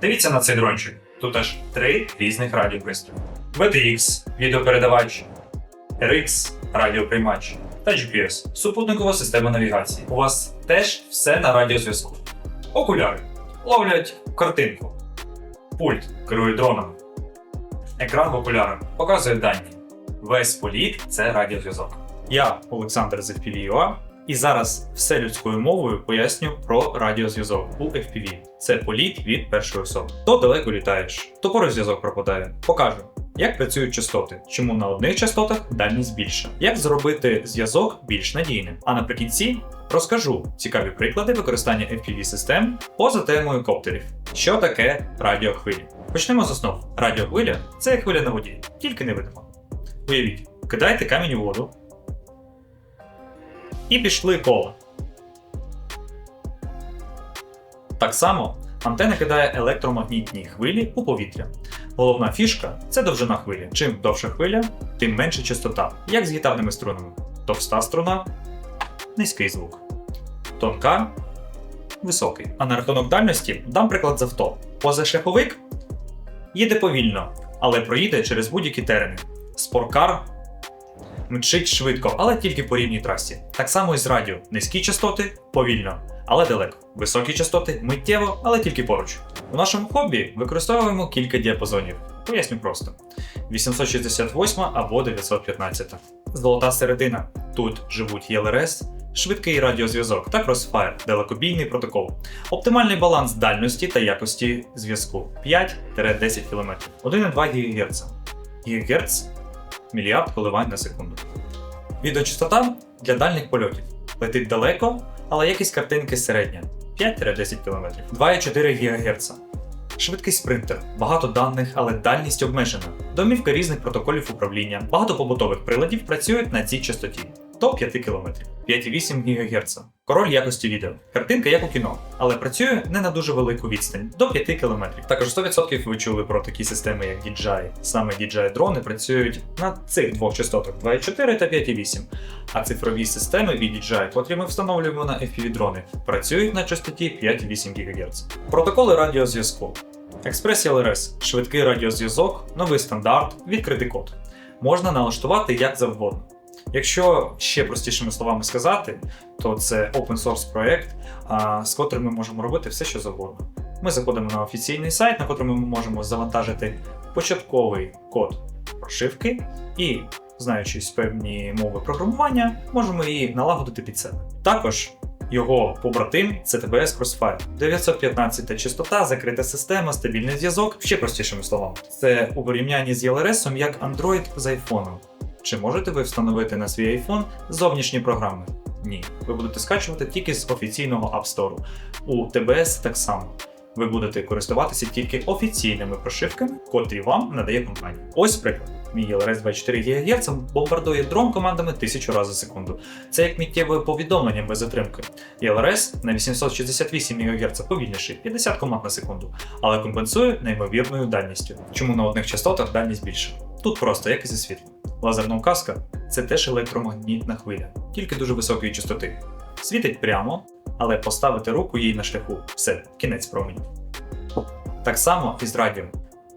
Дивіться на цей дрончик. Тут аж три різних радіопристрої. VTX – відеопередавач, RX – радіоприймач та GPS – супутникова система навігації. У вас теж все на радіозв'язку. Окуляри ловлять картинку. Пульт керує дроном. Екран в окулярах показує дані. Весь політ це радіозв'язок. Я Олександр з FPV.ua, і зараз все людською мовою поясню про радіозв'язок у FPV. Це політ від першої особи. То далеко літаєш, то поруч зв'язок пропадає. Покажу. Як працюють частоти, чому на одних частотах дальність більша, як зробити зв'язок більш надійним. А наприкінці розкажу цікаві приклади використання FPV систем поза темою коптерів. Що таке радіохвилі? Почнемо з основ. Радіохвиля це хвиля на воді, тільки невидима. Уявіть, кидаєте камінь у воду. І пішли кола. Так само антена кидає електромагнітні хвилі у повітря. Головна фішка це довжина хвилі. Чим довша хвиля, тим менша частота, як з гітарними струнами. Товста струна низький звук. Тонка високий. А на рахунок дальності дам приклад з авто. Позашляховик їде повільно, але проїде через будь-які терени. Спорткар мчить швидко, але тільки по рівній трасі. Так само і з радіо. Низькі частоти повільно, але далеко. Високі частоти миттєво, але тільки поруч. У нашому хобі використовуємо кілька діапазонів. Поясню просто: 868 або 915. Золота середина. Тут живуть ЄЛРС, швидкий радіозв'язок та Crossfire, далекобійний протокол. Оптимальний баланс дальності та якості зв'язку 5-10 км. 1,2 ГГц. ГГц мільярд коливань на секунду. Відеочастота для дальніх польотів. Летить далеко, але якість картинки середня 5-10 км. 2,4 ГГц. Швидкий спринтер, багато даних, але дальність обмежена. Домівка різних протоколів управління. Багато побутових приладів працюють на цій частоті до 5 км. 5,8 ГГц. Король якості відео. Картинка як у кіно, але працює не на дуже велику відстань до 5 км. Також 100% ви чули про такі системи, як DJI. Саме DJI дрони працюють на цих двох частотах 2,4 та 5,8. А цифрові системи від DJI, котрі ми встановлюємо на FPV дрони, працюють на частоті 5,8 ГГц. Протоколи радіозв'язку. Express LRS – швидкий радіозв'язок, новий стандарт, відкритий код. Можна налаштувати як завгодно. Якщо ще простішими словами сказати, то це open source проєкт, а, з котрим ми можемо робити все, що завгодно. Ми заходимо на офіційний сайт, на котрому ми можемо завантажити початковий код прошивки і, знаючись певні мови програмування, можемо її налагодити під себе. Також його побратим це TBS Crossfire. 915 частота, закрита система, стабільний зв'язок, ще простішими словами. Це у порівнянні з ELRS як Android з iPhone. Чи можете ви встановити на свій iPhone зовнішні програми? Ні. Ви будете скачувати тільки з офіційного App Store. У TBS так само. Ви будете користуватися тільки офіційними прошивками, котрі вам надає компанія. Ось приклад. Мій LRS 24 ГГц бомбардує дрон командами 1000 разів за секунду. Це як миттєве повідомлення без затримки. LRS на 868 МГц повільніший 50 команд на секунду, але компенсує неймовірною дальністю. Чому на одних частотах дальність більша? Тут просто як і зі світлом. Лазерна указка це теж електромагнітна хвиля, тільки дуже високої частоти. Світить прямо, але поставити руку їй на шляху все, кінець променю. Так само і з радіо.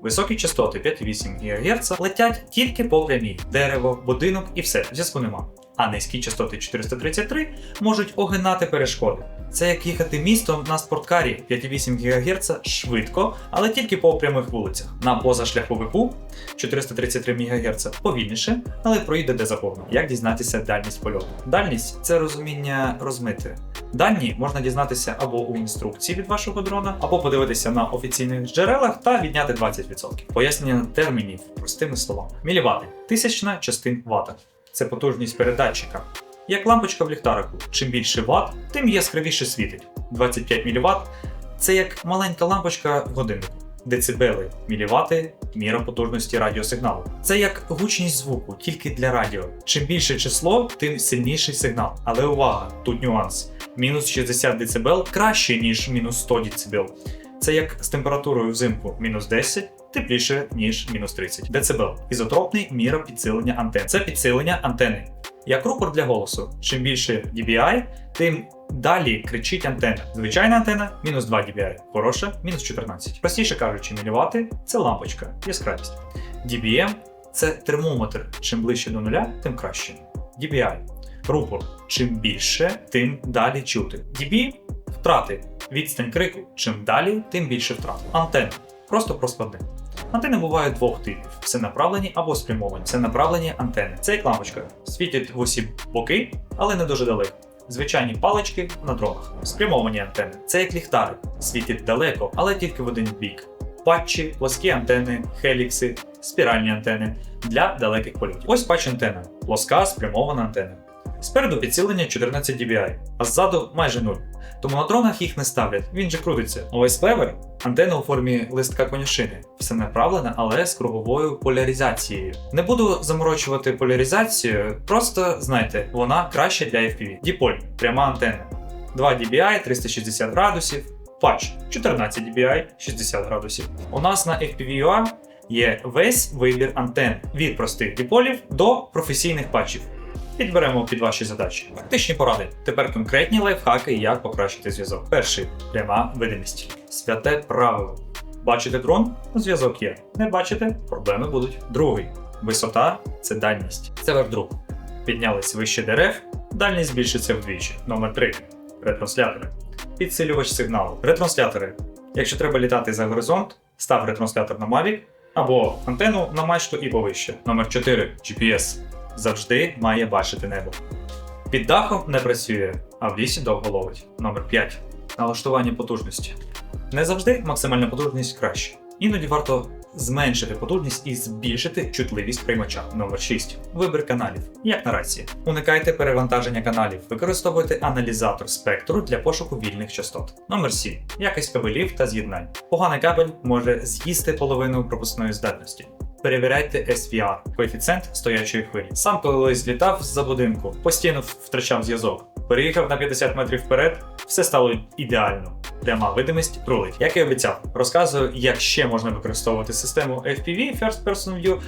Високі частоти 5,8 ГГц летять тільки по прямій дерево, будинок і все, зв'язку нема. А низькі частоти 433 можуть огинати перешкоди. Це як їхати містом на спорткарі 5,8 ГГц швидко, але тільки по прямих вулицях. На позашляховику 433 МГц повільніше, але проїде де завгодно. Як дізнатися дальність польоту? Дальність це розуміння розмити. Дані можна дізнатися або у інструкції від вашого дрона, або подивитися на офіційних джерелах та відняти 20%. Пояснення термінів простими словами. Мілівати тисячна частин вата. Це потужність передатчика. Як лампочка в ліхтарику. Чим більше ват, тим яскравіше світить. 25 мВт це як маленька лампочка в годиннику. Децибели мілівати міра потужності радіосигналу. Це як гучність звуку, тільки для радіо. Чим більше число, тим сильніший сигнал. Але увага, тут нюанс. Мінус 60 дБ краще, ніж мінус 100 дБ. Це як з температурою взимку мінус 10, тепліше, ніж мінус 30 дБ. Ізотропний міра підсилення антен. Це підсилення антени. як рупор для голосу. Чим більше DBI, тим далі кричить антенна. Звичайна антенна мінус 2 dBi, хороша мінус 14. Простіше кажучи, мілівати це лампочка, яскравість. dBm це термометр. Чим ближче до нуля, тим краще. DBI рупор. Чим більше, тим далі чути. DB втрати. Відстань крику. Чим далі, тим більше втрат. Антенна. Просто про складне. Антени бувають двох типів: всенаправлені або спрямовані. Всенаправлені антени. Це як лампочка. Світять в усі боки, але не дуже далеко. Звичайні палички на дронах. Спрямовані антени. Це як ліхтари. Світять далеко, але тільки в один бік. Патчі, плоскі антени, хелікси, спіральні антени для далеких польотів. Ось патч антена. Плоска спрямована антена. Спереду підсилення 14 dBi, а ззаду майже 0. Тому на дронах їх не ставлять, він же крутиться. Ось Певер антенна у формі листка конюшини. Все направлене, але з круговою поляризацією. Не буду заморочувати поляризацію, просто знайте, вона краще для FPV. Діполь, пряма антенна. 2 dBi 360 градусів, патч 14 dBi 60 градусів. У нас на FPV-UA є весь вибір антен від простих діполів до професійних патчів. Підберемо під ваші задачі. Практичні поради. Тепер конкретні лайфхаки, як покращити зв'язок. Перший пряма видимість. Святе правило. Бачите дрон? Зв'язок є. Не бачите? Проблеми будуть. Другий висота це дальність. Це ваш друг. Піднялись вище дерев, дальність збільшиться вдвічі. Номер 3. Ретранслятори. Підсилювач сигналу. Ретранслятори. Якщо треба літати за горизонт, став ретранслятор на Mavic або антенну на мачту і повище. Номер 4. GPS завжди має бачити небо. Під дахом не працює, а в лісі довго ловить. Номер 5. Налаштування потужності. Не завжди максимальна потужність краще. Іноді варто зменшити потужність і збільшити чутливість приймача. Номер 6. Вибір каналів. Як на рації. Уникайте перевантаження каналів. Використовуйте аналізатор спектру для пошуку вільних частот. Номер 7. Якість кабелів та з'єднань. Поганий кабель може з'їсти половину пропускної здатності. Перевіряйте SVR – коефіцієнт стоячої хвилі. Сам колись літав з-за будинку, постійно втрачав зв'язок. Переїхав на 50 метрів вперед, все стало ідеально. Пряма видимість рулить. Як і обіцяв, розказую, як ще можна використовувати систему FPV First Person View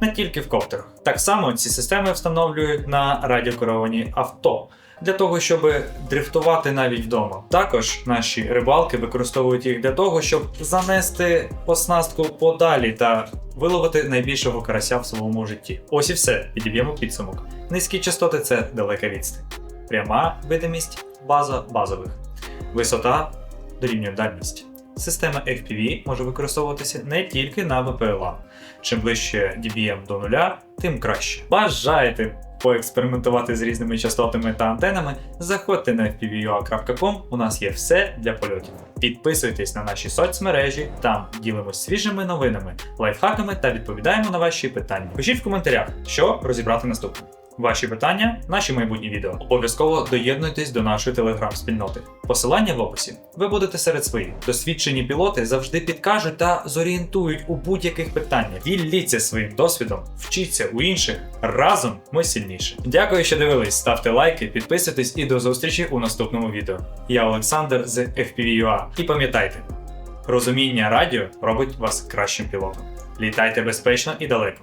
не тільки в коптерах. Так само ці системи встановлюють на радіокеровані авто. Для того, щоб дрифтувати навіть вдома. Також наші рибалки використовують їх для того, щоб занести оснастку подалі та виловити найбільшого карася в своєму житті. Ось і все, підіб'ємо підсумок. Низькі частоти це далека відстань. Пряма видимість база базових. Висота дорівнює дальність. Система FPV може використовуватися не тільки на ВПЛА. Чим ближче DBM до нуля, тим краще. Бажаєте поекспериментувати з різними частотами та антенами, заходьте на fpvua.com, у нас є все для польотів. Підписуйтесь на наші соцмережі, там ділимось свіжими новинами, лайфхаками та відповідаємо на ваші питання. Пишіть в коментарях, що розібрати наступне. Ваші питання, наші майбутні відео. Обов'язково доєднуйтесь до нашої телеграм-спільноти. Посилання в описі. Ви будете серед своїх. Досвідчені пілоти завжди підкажуть та зорієнтують у будь-яких питаннях. Діліться своїм досвідом, вчіться у інших. Разом ми сильніші. Дякую, що дивились. Ставте лайки, підписуйтесь і до зустрічі у наступному відео. Я Олександр з FPV.ua. І пам'ятайте, розуміння радіо робить вас кращим пілотом. Літайте безпечно і далеко.